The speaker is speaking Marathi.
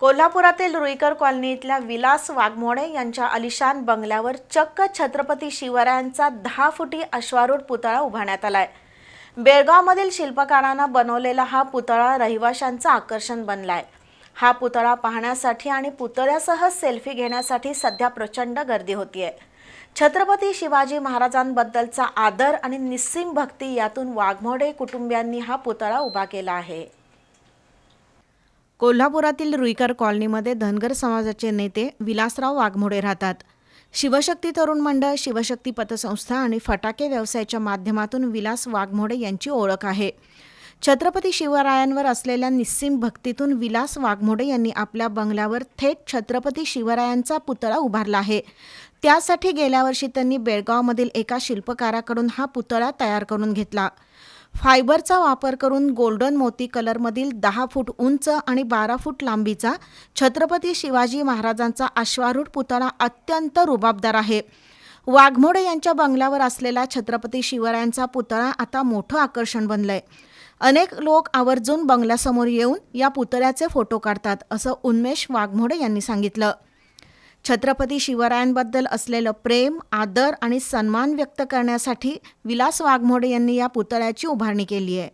कोल्हापुरातील रुईकर कॉलनीतल्या विलास वाघमोडे यांच्या अलिशान बंगल्यावर चक्क छत्रपती शिवरायांचा दहा फुटी अश्वारूढ पुतळा उभारण्यात आलाय. बेळगावमधील शिल्पकारांना बनवलेला हा पुतळा रहिवाशांचं आकर्षण बनलाय. हा पुतळा पाहण्यासाठी आणि पुतळ्यासह सेल्फी घेण्यासाठी सध्या प्रचंड गर्दी होतीये. छत्रपती शिवाजी महाराजांबद्दलचा आदर आणि निस्सीम भक्ती यातून वाघमोडे कुटुंबियांनी हा पुतळा उभा केला आहे. कोल्हापुरातील रुईकर कॉलनीमध्ये धनगर समाजाचे नेते विलासराव वाघमोडे राहतात. शिवशक्ती तरुण मंडळ शिवशक्ती पतसंस्था आणि फटाके व्यवसायाच्या माध्यमातून विलास वाघमोडे यांची ओळख आहे. छत्रपती शिवरायांवर असलेल्या निस्सीम भक्तीतून विलास वाघमोडे यांनी आपल्या बंगल्यावर थेट छत्रपती शिवरायांचा पुतळा उभारला आहे. त्यासाठी गेल्या वर्षी त्यांनी बेळगावमधील एका शिल्पकाराकडून हा पुतळा तयार करून घेतला. फायबरचा वापर करून गोल्डन मोती कलरमधील दहा फूट उंच आणि बारा फूट लांबीचा छत्रपती शिवाजी महाराजांचा अश्वारूढ पुतळा अत्यंत रुबाबदार आहे. वाघमोडे यांच्या बंगल्यावर असलेला छत्रपती शिवरायांचा पुतळा आता मोठं आकर्षण बनलंय. अनेक लोक आवर्जून बंगल्यासमोर येऊन या पुतळ्याचे फोटो काढतात असं उन्मेष वाघमोडे यांनी सांगितलं. छत्रपती शिवरायांबद्दल असलेलं प्रेम आदर आणि सन्मान व्यक्त करण्यासाठी विलास वाघमोडे यांनी या पुतळ्याची उभारणी केली आहे.